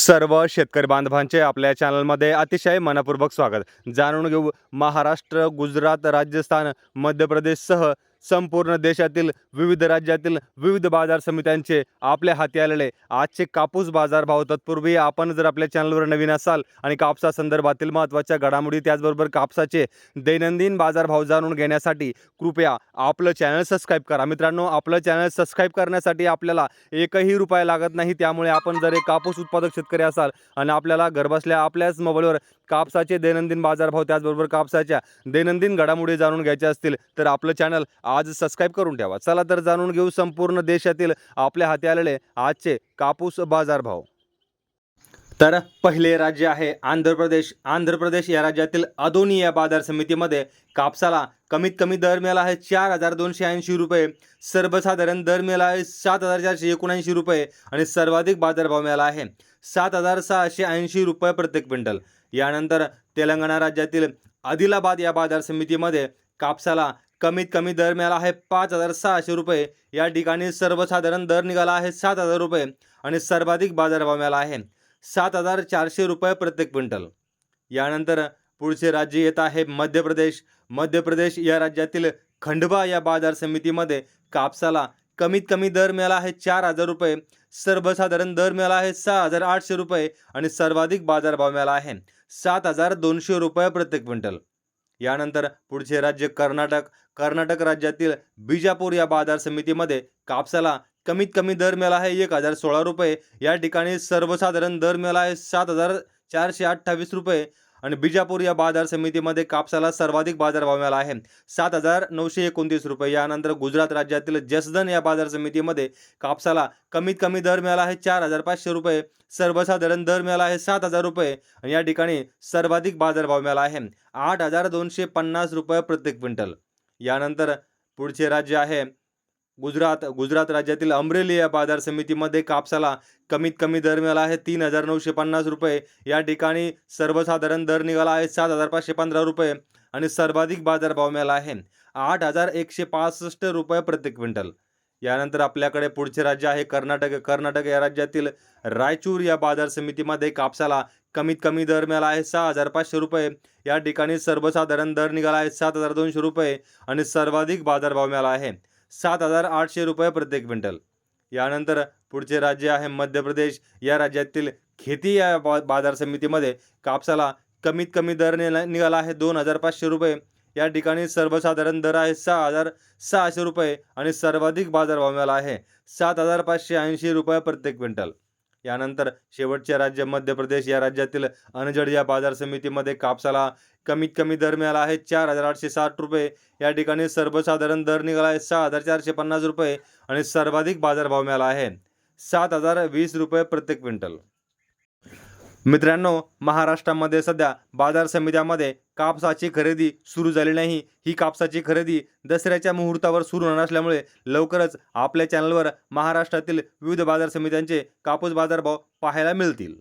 सर्व शेतकरी बांधवांचे आपल्या चॅनलमध्ये अतिशय मनपूर्वक स्वागत. जाणून घेऊ महाराष्ट्र गुजरात राजस्थान मध्य प्रदेशसह संपूर्ण देशातील विविध राज्यातील विविध बाजार समित्यांचे आपल्या हाती आलेले आजचे कापूस बाजार भाव तत्पूर्वी आपण जर आपल्या चॅनलवर नवीन असाल आणि कापसा संदर्भातील महत्त्वाच्या घडामोडी त्याचबरोबर कापसाचे दैनंदिन बाजारभाव जाणून घेण्यासाठी कृपया आपलं चॅनल सबस्क्राईब करा. मित्रांनो आपलं चॅनल सबस्क्राईब करण्यासाठी आपल्याला एकही रुपया लागत नाही. त्यामुळे आपण जर एक कापूस उत्पादक शेतकरी असाल आणि आपल्याला घरबसल्या आपल्याच मोबाईलवर कापसाचे दैनंदिन बाजारभाव त्याचबरोबर कापसाच्या दैनंदिन घडामोडी जाणून घ्यायच्या असतील तर आपलं चॅनल आज सबस्क्राईब करून ठेवा. चला तर जाणून घेऊ संपूर्ण देशातील आपल्या हाती आलेले आजचे कापूस बाजारभाव. तर पहिले राज्य आहे आंध्र प्रदेश. आंध्र प्रदेश या राज्यातील अदोनी या बाजार समितीमध्ये कापसाला कमीत कमी दर मिळाला आहे चार हजार दोनशे ऐंशी रुपये. सर्वसाधारण दर मिळाला आहे सात हजार चारशे एकोणऐंशी रुपये आणि सर्वाधिक बाजारभाव मिळाला आहे सात हजार सहाशे ऐंशी रुपये प्रत्येक क्विंटल. यानंतर तेलंगणा राज्यातील आदिलाबाद या बाजार समितीमध्ये कापसाला कमीत कमी दर मिळाला आहे पाच हजार सहाशे रुपये. या ठिकाणी सर्वसाधारण दर निघाला आहे सात हजार रुपये आणि सर्वाधिक बाजारभाव मिळाला आहे सात हजार चारशे रुपये प्रत्येक क्विंटल. यानंतर पुढचे राज्य येत आहे मध्य प्रदेश. मध्य प्रदेश या राज्यातील खंडवा या बाजार समितीमध्ये कापसाला कमीत कमी दर मिळाला आहे चार हजार रुपये. सर्वसाधारण दर मिळाला आहे सहा हजार आठशे रुपये आणि सर्वाधिक बाजारभाव मिळाला आहे सात हजार दोनशे रुपये प्रत्येक क्विंटल. यानंतर पुढचे राज्य कर्नाटक. कर्नाटक राज्यातील बिजापूर या बाजार समितीमध्ये कापसाला कमीत कमी दर मिळाला आहे एक हजार सोळा रुपये. या ठिकाणी सर्वसाधारण दर मिळाला आहे सात हजार चारशे अठ्ठावीस रुपये. आणि बिजापूर या बाजार समितीमध्ये कापसाला सर्वाधिक बाजारभाव मिळाला आहे. सात हजार नऊशे एकोणतीस रुपये. यानंतर गुजरात राज्यातील जसदन या बाजार समितीमध्ये कापसाला कमीत कमी दर मिळाला आहे चार हजार पाचशे रुपये. सर्वसाधारण दर मिळाला आहे सात हजार रुपये. आणि या ठिकाणी सर्वाधिक बाजारभाव मिळाला आहे. आठ हजार दोनशे पन्नास रुपये प्रत्येक क्विंटल. यानंतर पुढचे राज्य आहे गुजरात गुजरात राज्यातील अमरेली या बाजार समितीमध्ये कापसाला कमीत कमी दर मिळाला आहे. तीन हजार नऊशे पन्नास रुपये. या ठिकाणी सर्वसाधारण दर निघाला आहे. सात हजार पाचशे पंधरा रुपये आणि सर्वाधिक बाजारभाव मिळाला आहे. आठ हजार एकशे पासष्ट रुपये प्रत्येक क्विंटल. यानंतर आपल्याकडे पुढचे राज्य आहे कर्नाटक. कर्नाटक या राज्यातील रायचूर या बाजार समितीमध्ये कापसाला कमीत कमी दर मिळाला आहे. सहा हजार पाचशे रुपये. या ठिकाणी सर्वसाधारण दर निघाला आहे. सात हजार दोनशे रुपये आणि सर्वाधिक बाजारभाव मिळाला आहे. सात हजार आठशे रुपये प्रत्येक क्विंटल. यानंतर पुढचे राज्य आहे मध्य प्रदेश. या राज्यातील खेती या बा बाजार समितीमध्ये कापसाला कमीत कमी दर निघाला आहे दोन हजार पाचशे रुपये. या ठिकाणी सर्वसाधारण दर आहे सहा हजार सहाशे रुपये आणि सर्वाधिक बाजारभाव मिळाला आहे सात हजार पाचशे ऐंशी रुपये प्रत्येक क्विंटल. यानंतर शेवटचे राज्य मध्य प्रदेश या राज्यातील अनजड या बाजार समितीमध्ये कापसाला कमीत कमी दर मिळाला आहे. चार हजार आठशे साठ रुपये. या ठिकाणी सर्वसाधारण दर निघाला आहे. सहा हजार चारशे पन्नास रुपये आणि सर्वाधिक बाजारभाव मिळाला आहे. सात हजार वीस रुपये प्रत्येक क्विंटल. मित्रांनो महाराष्ट्रामध्ये सध्या बाजार समित्यामध्ये कापसाची खरेदी सुरू झाली नाही. ही कापसाची खरेदी दसऱ्याच्या मुहूर्तावर सुरू होणार असल्यामुळे लवकरच आपल्या चॅनलवर महाराष्ट्रातील विविध बाजार समित्यांचे कापूस बाजारभाव पाहायला मिळतील.